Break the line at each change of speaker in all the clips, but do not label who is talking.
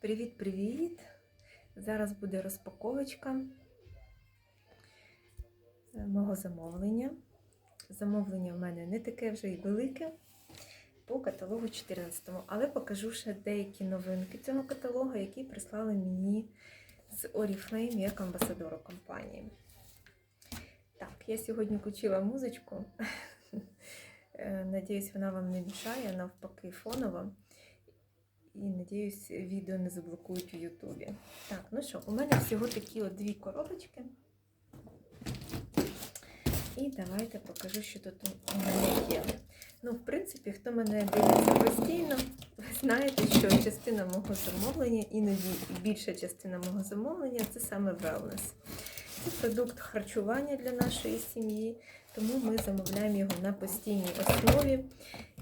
Привіт-привіт! Зараз буде розпаковочка мого замовлення. Замовлення в мене не таке вже й велике по каталогу 14 але покажу ще деякі новинки цього каталогу, які прислали мені з Oriflame як амбасадору компанії. Так, я сьогодні включила музичку. Е, Надіюсь, вона вам не мішає, навпаки, фонова. І надіюсь, відео не заблокують у Ютубі. Так, ну що, у мене всього такі от дві коробочки. І давайте покажу, що тут у мене є. Ну, в принципі, хто мене дивиться постійно, ви знаєте, що частина мого замовлення, іноді більша частина мого замовлення це саме wellness. Це продукт харчування для нашої сім'ї, тому ми замовляємо його на постійній основі.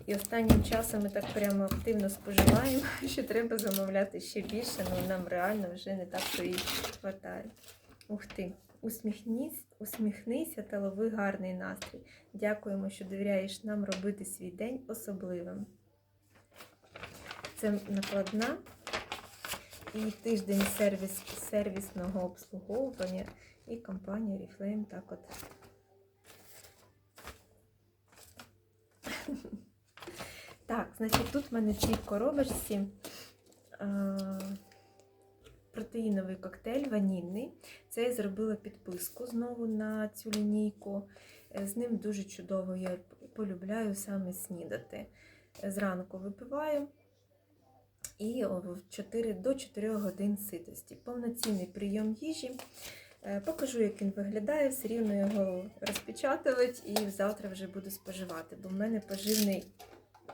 І останнім часом ми так прямо активно споживаємо, що треба замовляти ще більше, але нам реально вже не так то і вистачає. Ух ти! Усміхнись, усміхнися та лови гарний настрій. Дякуємо, що довіряєш нам робити свій день особливим. Це накладна і тиждень сервіс, сервісного обслуговування. І компанія Oriflame так от. Так, значить, тут в мене в цій коробочці е, протеїновий коктейль ванільний. Це я зробила підписку знову на цю лінійку. Е, З ним дуже чудово я полюбляю саме снідати. Е, Зранку випиваю і 4, до 4 годин ситості. Повноцінний прийом їжі. Покажу, як він виглядає, все рівно його розпечатувати і завтра вже буду споживати, бо в мене поживний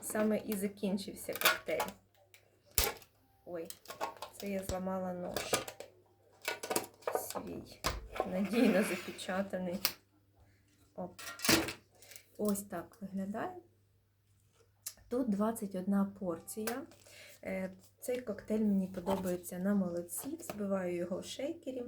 саме і закінчився коктейль. Ой, це я зламала нож. Свій. Надійно запечатаний. Оп. Ось так виглядає. Тут 21 порція. Е, Цей коктейль мені подобається на молоці. Збиваю його в шейкері.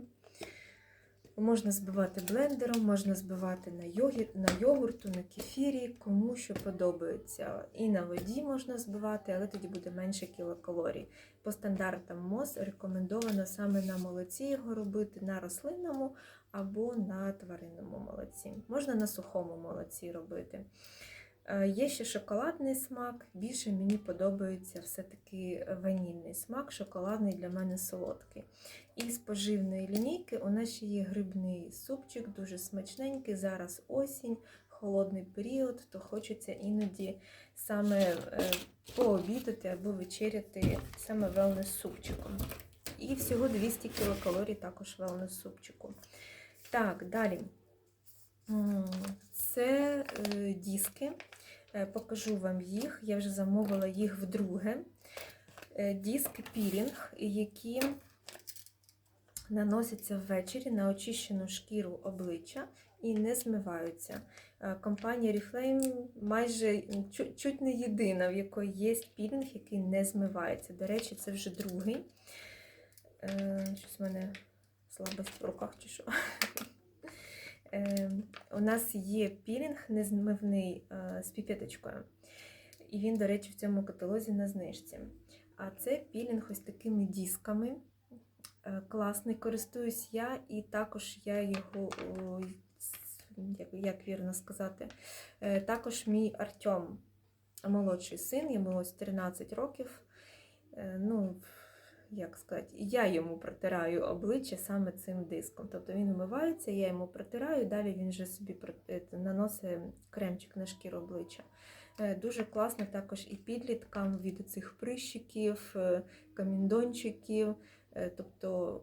Можна збивати блендером, можна збивати на, йогі, на йогурту, на кефірі, кому що подобається. І на воді можна збивати, але тоді буде менше кілокалорій. По стандартам МОЗ рекомендовано саме на молоці його робити, на рослинному або на тваринному молоці. Можна на сухому молоці робити. Е, Є ще шоколадний смак, більше мені подобається все-таки ванільний смак, шоколадний для мене солодкий. І з поживної лінійки у нас ще є грибний супчик, дуже смачненький. Зараз осінь, холодний період, то хочеться іноді саме е, пообідати або вечеряти саме wellness супчиком. І всього 200 кілокалорій також wellness супчику. Так, далі. Це е, диски. Е, Покажу вам їх. Я вже замовила їх вдруге. Е, Диск пілінг, які наносяться ввечері на очищену шкіру обличчя і не змиваються. Е, Компанія Oriflame майже чу- чуть не єдина, в якої є пілінг, який не змивається. До речі, це вже другий. Щось в мене слабость в руках чи що. Е, У нас є пілінг незмивний е, з піпеточкою. І він, до речі, в цьому каталозі на знижці. А це пілінг ось такими дисками. Е, Класний, користуюсь я, і також я його, як, вірно сказати, е, також мій Артем, молодший син, йому ось 13 років. Ну, як сказати, я йому протираю обличчя саме цим диском. Тобто він вмивається, я йому протираю, далі він вже собі е, наносить кремчик на шкіру обличчя. Е, Дуже класно також і підліткам від цих прищиків, е, каміндончиків, тобто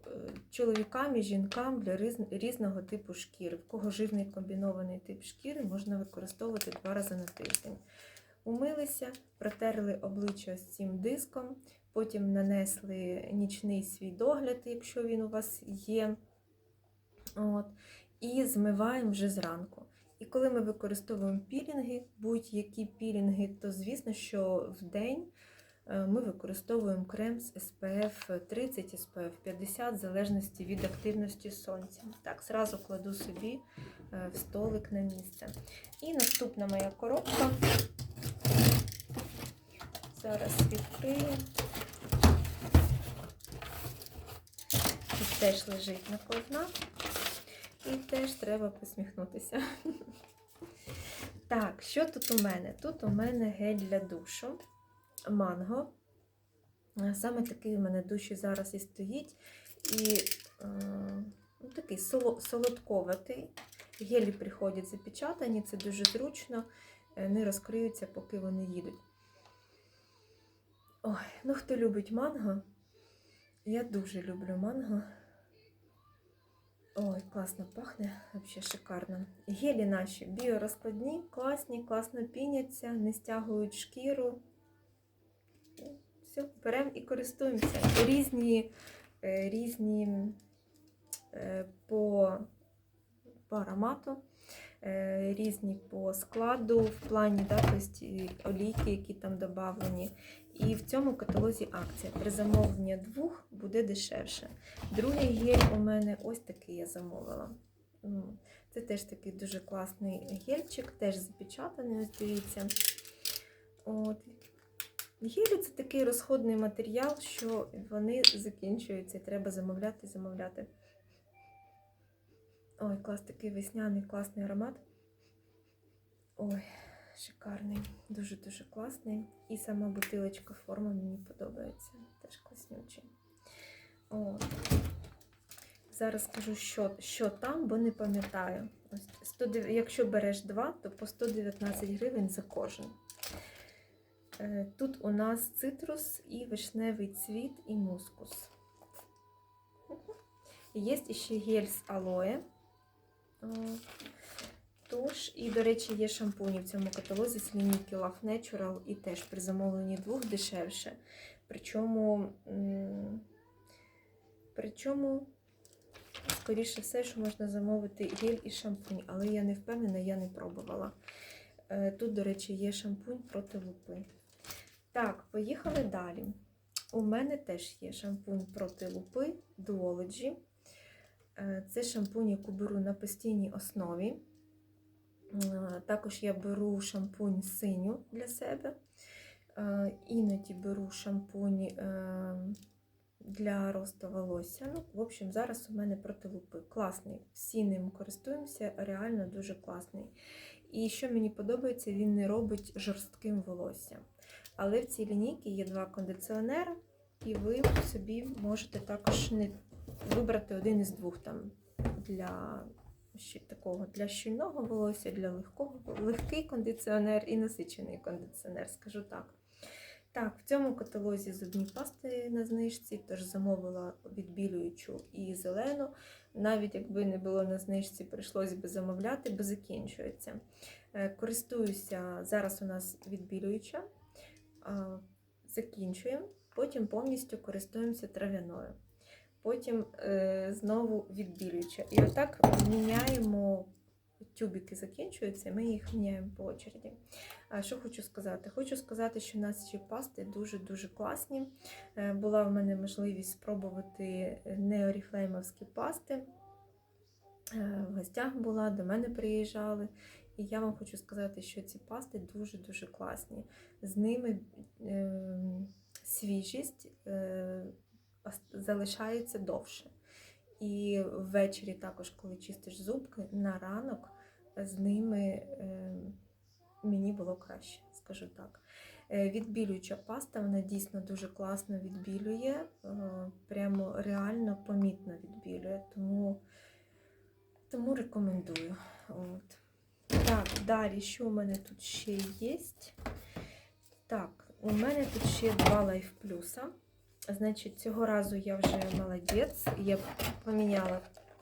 чоловікам і жінкам для різного типу шкіри. В кого жирний комбінований тип шкіри, можна використовувати два рази на тиждень. Умилися, протерли обличчя з цим диском, потім нанесли нічний свій догляд, якщо він у вас є. От, і змиваємо вже зранку. І коли ми використовуємо пілінги, будь-які пілінги, то звісно, що в день е, ми використовуємо крем з SPF 30, SPF 50, в залежності від активності сонця. Так, зразу кладу собі е, в столик на місце. І наступна моя коробка. Зараз відкрию. Теж лежить накладна. І теж треба посміхнутися. Так, що тут у мене? Тут у мене гель для душу, манго. Саме такий у мене душі зараз і стоїть. І е, ну, такий соло- солодковатий. Гелі приходять запечатані, це дуже зручно, е, не розкриються, поки вони їдуть. Ой, ну хто любить манго? Я дуже люблю манго. Ой, класно пахне, взагалі шикарно. Гелі наші біорозкладні, класні, класно піняться, не стягують шкіру. Все, беремо і користуємося. Різні, е, різні е, по, по аромату, е, різні по складу, в плані да, тобто, олійки, які там додавлені. І в цьому каталозі акція. При замовленні двох буде дешевше. Другий гель у мене ось такий я замовила. Це теж такий дуже класний гельчик, теж запечатаний, ось дивіться. От. Гелі це такий розходний матеріал, що вони закінчуються, і треба замовляти, замовляти. Ой, клас, такий весняний, класний аромат. Ой, шикарний, дуже-дуже класний. І сама бутилочка форма мені подобається. Теж класнючий. От. Зараз скажу, що, що там, бо не пам'ятаю. Ось 109 Якщо береш два, то по 119 гривень за кожен. Е, Тут у нас цитрус і вишневий цвіт і мускус. Є ще гель з алоє. Тож, і, до речі, є шампуні в цьому каталозі з лінійки Love Natural і теж при замовленні двох дешевше. Причому, причому, скоріше все, що можна замовити гель і шампунь, але я не впевнена, я не пробувала. Е, Тут, до речі, є шампунь проти лупи. Так, поїхали далі. У мене теж є шампунь проти лупи Duology. Е, Це шампунь, яку беру на постійній основі. Е, Також я беру шампунь синю для себе. Е, Іноді беру шампунь е, для росту волосся. Ну, в общем, зараз у мене проти лупи. Класний. Всі ним користуємося, реально дуже класний. І що мені подобається, він не робить жорстким волоссям. Але в цій лінійці є два кондиціонери, і ви собі можете також не вибрати один із двох там для щ- такого для щільного волосся, для легкого, легкий кондиціонер і насичений кондиціонер, скажу так. Так, в цьому каталозі зубні пасти на знижці, тож замовила відбілюючу і зелену. Навіть якби не було на знижці, прийшлось би замовляти, бо закінчується. Е, Користуюся, зараз у нас відбілююча, закінчуємо, потім повністю користуємося трав'яною. Потім е, знову відбілююча. І отак міняємо. Тюбики закінчуються, ми їх міняємо по очереді. А що хочу сказати? Хочу сказати, що наші пасти дуже-дуже класні. Е, Була в мене можливість спробувати неоріфлеймовські пасти. Е, В гостях була, до мене приїжджали. І я вам хочу сказати, що ці пасти дуже-дуже класні. З ними е, свіжість е, ос- залишається довше. І ввечері також, коли чистиш зубки, на ранок з ними е, мені було краще, скажу так. Е, Відбілююча паста, вона дійсно дуже класно відбілює, е, прямо реально помітно відбілює, тому, тому рекомендую. От. Так, далі, що у мене тут ще є? Так, у мене тут ще два лайф плюса. Значить, цього разу я вже молодець. Я поміняла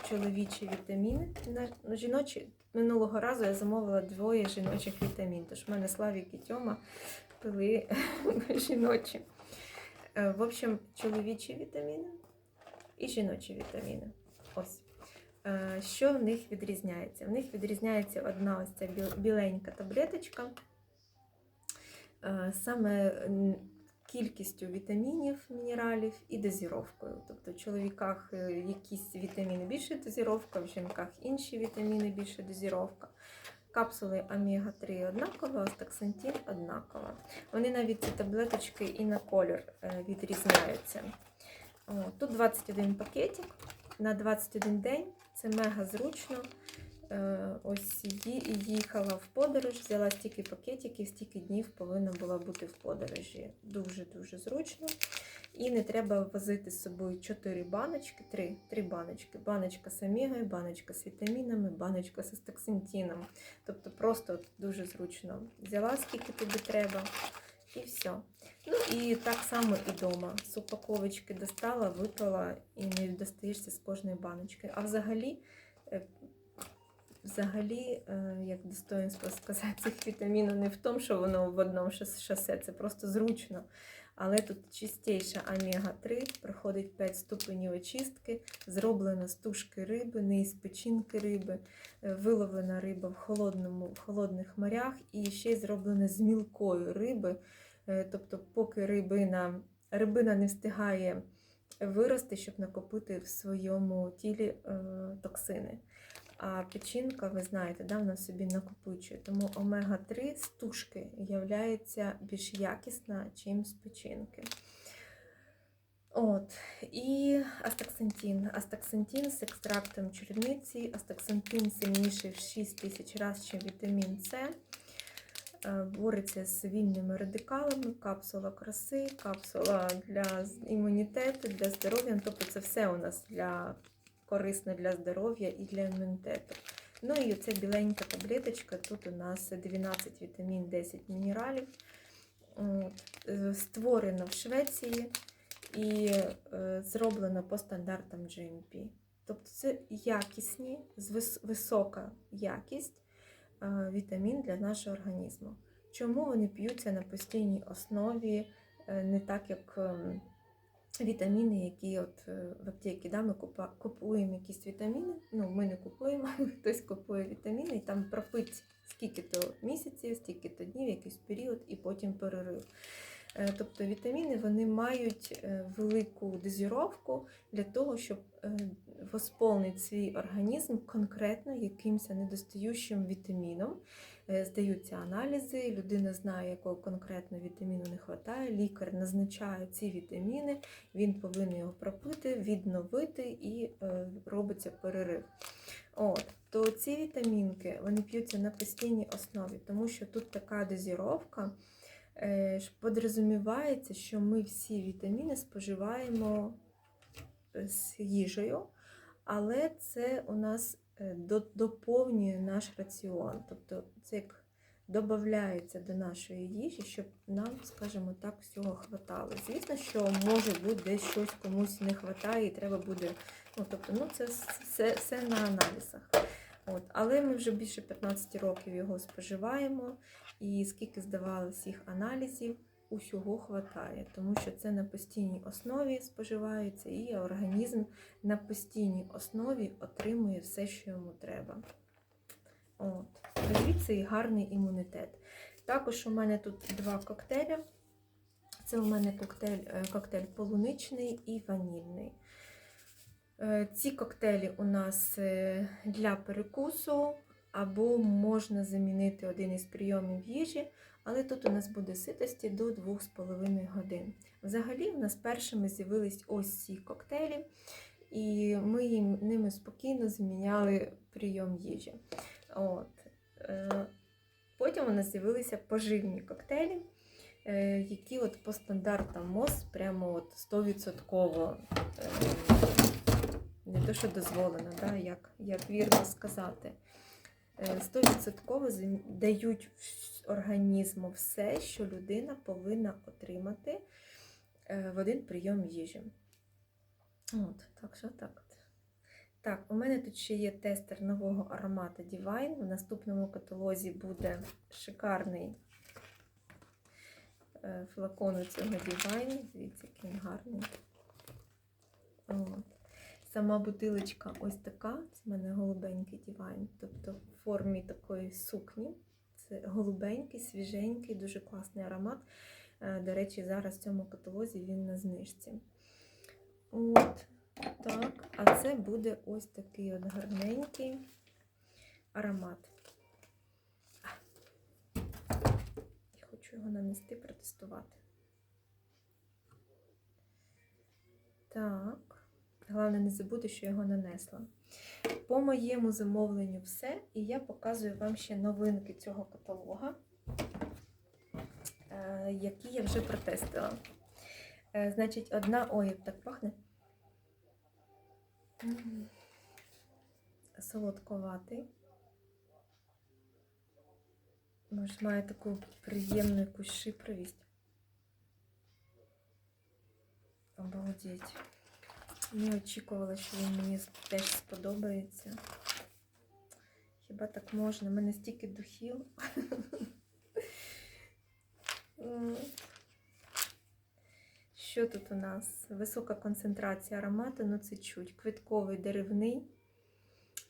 чоловічі вітаміни на ну, жіночі. Минулого разу я замовила двоє жіночих вітамін. Тож в мене Славік і Тьома пили жіночі. Е, В общем, чоловічі вітаміни і жіночі вітаміни. Ось. Е, Що в них відрізняється? В них відрізняється одна ось ця біленька таблеточка. Е, Саме кількістю вітамінів, мінералів і дозіровкою. Тобто в чоловіках е, якісь вітаміни більше дозіровка, в жінках інші вітаміни більше дозіровка. Капсули омега-3 однакова, астаксантин однакова. Вони навіть ці таблеточки і на колір е, відрізняються. Тут 21 пакетик. на 21 день. Це мега зручно. Е, Ось їхала в подорож, взяла стільки пакетиків, стільки днів повинна була бути в подорожі. Дуже-дуже зручно. І не треба возити з собою 4 баночки, 3, 3 баночки. Баночка з омегою, баночка з вітамінами, баночка з астаксантином. Тобто просто дуже зручно. Взяла скільки тобі треба, і все. Ну і так само і вдома. З упаковочки достала, випила і не достаєшся з кожної баночки. А взагалі, е, взагалі, е, як достоинство сказати, цих вітамінів не в тому, що воно в одному шос- шосе, це просто зручно. Але тут чистіша омега-3, проходить 5 ступенів очистки, зроблена з тушки риби, не із печінки риби, е, виловлена риба в, холодному, в холодних морях і ще й зроблена з мілкої риби. Е, Тобто, поки рибина, рибина не встигає вирости, щоб накопити в своєму тілі токсини. А печінка, ви знаєте, да, вона собі накопичує. Тому омега-3 з тушки є більш якісна, чим з печінки. От. І астаксантин. Астаксантин з екстрактом чорниці. Астаксантин сильніший в 6 тисяч разів, ніж вітамін С. Е, Бореться з вільними радикалами, капсула краси, капсула для імунітету, для здоров'я. Ну, Тобто це все у нас для корисно для здоров'я і для імунітету. Ну і оця біленька таблеточка. Тут у нас 12 вітамін, 10 мінералів. Е, Створено в Швеції і е, зроблено по стандартам GMP. Тобто це якісні, висока якість е, вітамін для нашого організму. Чому вони п'ються на постійній основі, не так як ем, вітаміни, які от е, в аптеці да, ми купуємо якісь вітаміни. Ну, ми не купуємо, хтось купує вітаміни і там пропить скільки-то місяців, стільки-то днів, якийсь період, і потім перерив. Е, Тобто вітаміни вони мають е, велику дозіровку для того, щоб восполнити свій організм конкретно якимось недостаючим вітаміном. Е, Здаються аналізи, людина знає, якого конкретно вітаміну не вистачає, лікар назначає ці вітаміни, він повинен його пропити, відновити і е, робиться перерив. От, то ці вітамінки вони п'ються на постійній основі, тому що тут така дозіровка. Е, Подрозумівається, що ми всі вітаміни споживаємо з їжею, але це у нас доповнює наш раціон. Тобто це як додається до нашої їжі, щоб нам, скажімо так, всього хватало. Звісно, що може бути десь щось комусь не вистачає, і треба буде. Ну, тобто, ну, це все, все на аналізах. От. Але ми вже більше 15 років його споживаємо, і скільки здавали всіх аналізів, усього хватає, тому що це на постійній основі споживається, і організм на постійній основі отримує все, що йому треба. От. Звідси і гарний імунітет. Також у мене тут два коктейлі. Це у мене коктейль, е, коктейль полуничний і ванільний. Е, Ці коктейлі у нас е, для перекусу, або можна замінити один із прийомів їжі, але тут у нас буде ситості до 2,5 годин. Взагалі, у нас першими з'явились ось ці коктейлі, і ми їм, ними спокійно заміняли прийом їжі. От. Е, Потім у нас з'явилися поживні коктейлі, е, які от по стандартам МОЗ прямо от 100% е, не то, що дозволено, да, як, як вірно сказати. Е, 100% дають організму все, що людина повинна отримати е, в один прийом їжі. От, так що так. Так, у мене тут ще є тестер нового аромату Divine. В наступному каталозі буде шикарний е, флакон у цього Divine. Дивіться, який він гарний. От. Сама бутилочка ось така. Це в мене голубенький Divine, тобто в формі такої сукні. Це голубенький, свіженький, дуже класний аромат. Е, До речі, зараз в цьому каталозі він на знижці. От. Так, а це буде ось такий от гарненький аромат. Я хочу його нанести, протестувати. Головне не забути, що його нанесла. По моєму замовленню все. І я показую вам ще новинки цього каталога, е, які я вже протестила. Е, Значить, одна. Ой, так пахне. Солодковатий. Може, має таку приємну якусь шипровість. Обалдеть. Не очікувала, що він мені теж сподобається. Хіба так можна? У мене стільки духів. Що тут у нас? Висока концентрація аромату, ну це чуть. Квітковий деревний,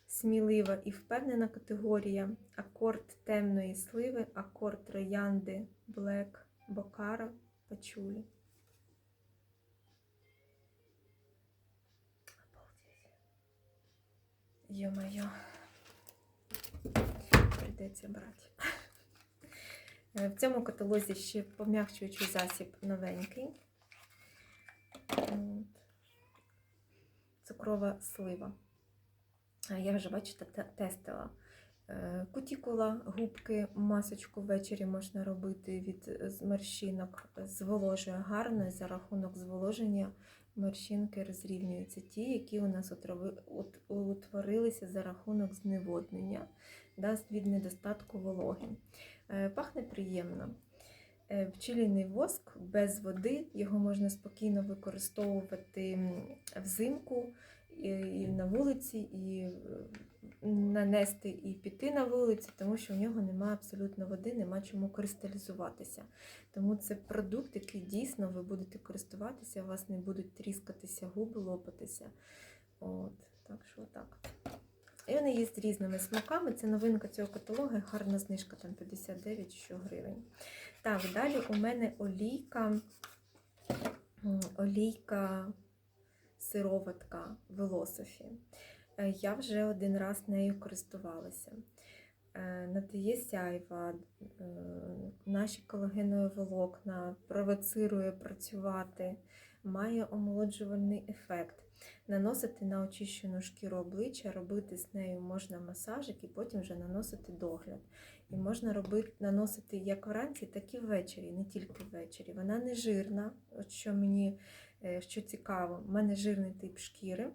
смілива і впевнена категорія. Акорд темної сливи, акорд троянди, блек, бокара, пачулі. Йо-моє. Прийдеться брати. Е, В цьому каталозі ще пом'якчуючий засіб новенький. Цукрова слива. Я вже, бачите, тестила. Е, Кутікула, губки, масочку ввечері можна робити від зморщинок. Зволожує гарно за рахунок зволоження морщинки розрівнюються ті, які у нас утворилися за рахунок зневоднення від недостатку вологи. Е, Пахне приємно. Е, Пчеліний воск без води, його можна спокійно використовувати взимку і на вулиці, і е, нанести і піти на вулицю, тому що в нього немає абсолютно води, нема чому кристалізуватися. Тому це продукт, який дійсно ви будете користуватися, у вас не будуть тріскатися губи, лопатися. От, так що отак. І вони є з різними смаками. Це новинка цього каталогу, гарна знижка, там 59 що гривень. Так, далі у мене олійка, олійка сироватка Велософі. Е, Я вже один раз нею користувалася. Е, Надає сяйва, е, наші колагенові волокна, провоцирує працювати, має омолоджувальний ефект. Наносити на очищену шкіру обличчя, робити з нею можна масажик і потім вже наносити догляд. І можна робити, наносити як вранці, так і ввечері, не тільки ввечері. Вона не жирна, от що мені що цікаво, в мене жирний тип шкіри,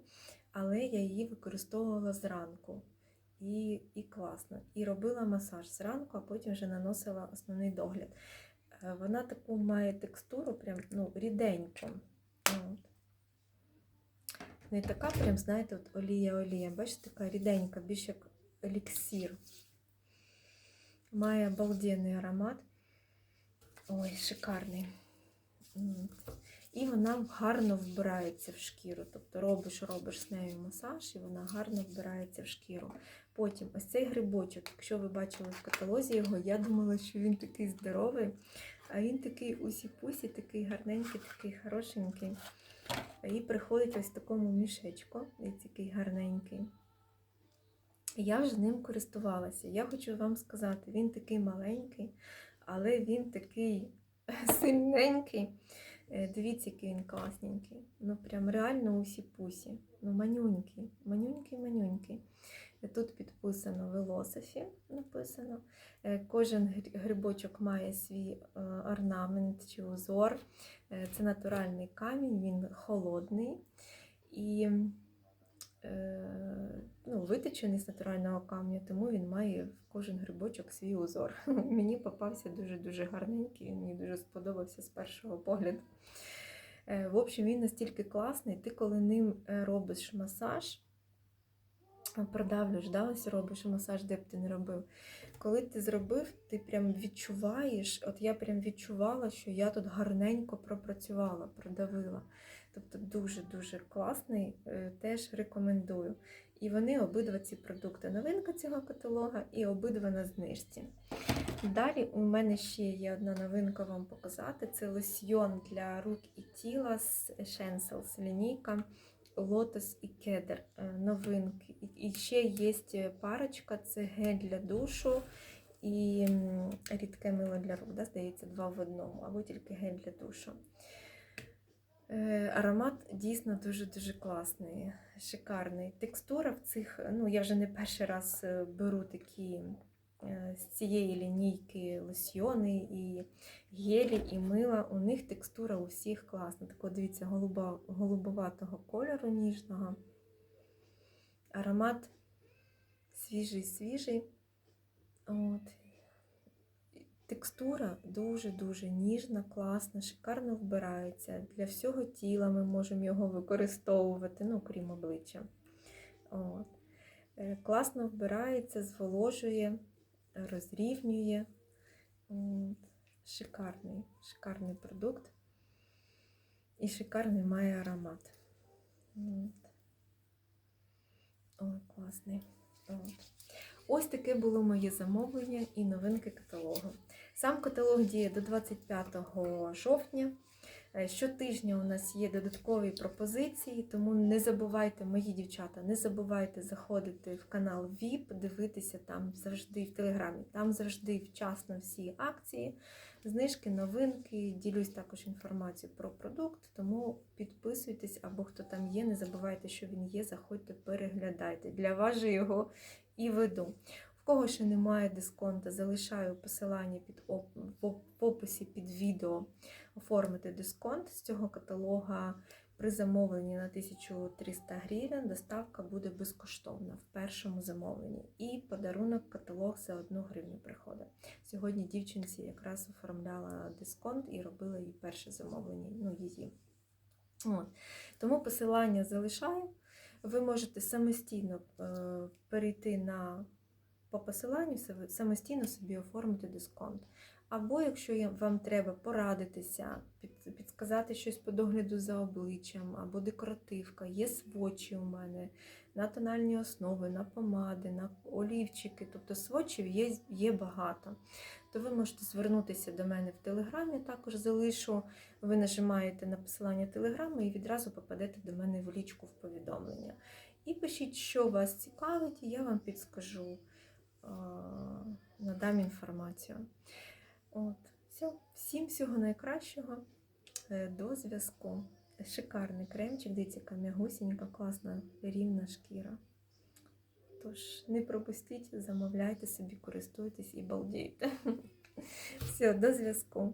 але я її використовувала зранку. І, і класно. І робила масаж зранку, а потім вже наносила основний догляд. Е, Вона таку має текстуру, прям ну, ріденьку. От. Не така, прям, знаєте, от олія-олія. Бачите, така ріденька, більш як еліксір. Має обалденний аромат. Ой, шикарний. І вона гарно вбирається в шкіру. Тобто робиш, робиш з нею масаж, і вона гарно вбирається в шкіру. Потім ось цей грибочок, якщо ви бачили в каталозі його, я думала, що він такий здоровий, а він такий усі-пусі, такий гарненький, такий хорошенький. І приходить ось в такому мішечку, дивіться, який гарненький. Я вже ним користувалася. Я хочу вам сказати, він такий маленький, але він такий сильненький. Е, Дивіться, який він класненький. Ну, прям реально усі-пусі. Ну, манюнький, манюнький, манюнький. Е, Тут підписано Велософі, написано. Е, Кожен грибочок має свій орнамент чи узор. Це натуральний камінь, він холодний і ну, виточений з натурального камня, тому він має в кожен грибочок свій узор. Мені попався дуже-дуже гарненький, мені дуже сподобався з першого погляду. Е, В общем, він настільки класний, ти коли ним е, робиш масаж, е, продавлюєш, да, робиш масаж, де б ти не робив. Коли ти зробив, ти прям відчуваєш, от я прям відчувала, що я тут гарненько пропрацювала, продавила. Тобто дуже-дуже класний, е, теж рекомендую. І вони обидва ці продукти. Новинка цього каталога і обидва на знижці. Далі у мене ще є одна новинка вам показати. Це лосьйон для рук і тіла з Essentials лінійка Лотос і Кедр. Е, Новинки. І- ще є парочка: це гель для душу і рідке мило для рук. Да? Здається, два в одному, або тільки гель для душу. Е, Аромат дійсно дуже-дуже класний, шикарний. Текстура в цих, ну я вже не перший раз е, беру такі е, з цієї лінійки лосьйони і гелі, і мила. У них текстура у всіх класна. Такого, дивіться, голуба, голубоватого кольору ніжного. Аромат свіжий, свіжий. От. Текстура дуже-дуже ніжна, класна, шикарно вбирається. Для всього тіла ми можемо його використовувати, ну, крім обличчя. От. Е, Класно вбирається, зволожує, розрівнює. От. Шикарний, шикарний продукт. І шикарний має аромат. От. Ой, класний. От. Ось таке було моє замовлення і новинки каталогу. Сам каталог діє до 25 жовтня. Е, Щотижня у нас є додаткові пропозиції, тому не забувайте, мої дівчата, не забувайте заходити в канал VIP, дивитися там завжди в Телеграмі. Там завжди вчасно всі акції, знижки, новинки. Ділюсь також інформацією про продукт, тому підписуйтесь або хто там є, не забувайте, що він є, заходьте, переглядайте. Для вас же його і веду. Кого ще немає дисконта, залишаю посилання під в описі під відео оформити дисконт з цього каталога. При замовленні на 1300 гривень доставка буде безкоштовна в першому замовленні. І подарунок каталог за 1 гривню приходить. Сьогодні дівчинці якраз оформляла дисконт і робила їй перше замовлення, ну її. От. Тому посилання залишаю. Ви можете самостійно е, перейти на по посиланню, самостійно собі оформити дисконт. Або якщо вам треба порадитися, під, підсказати щось по догляду за обличчям, або декоративка, є свочі у мене на тональні основи, на помади, на олівчики, тобто свочів є, є багато. То ви можете звернутися до мене в Телеграмі, також залишу. Ви нажимаєте на посилання Телеграму і відразу попадете до мене в лічку в повідомлення. І пишіть, що вас цікавить, і я вам підскажу, надам інформацію. От, все. Всім всього найкращого. Е, До зв'язку. Шикарний кремчик, дивіться, яка м'ягусінька, класна, рівна шкіра. Тож не пропустіть, замовляйте собі, користуйтесь і балдійте. Все, до зв'язку.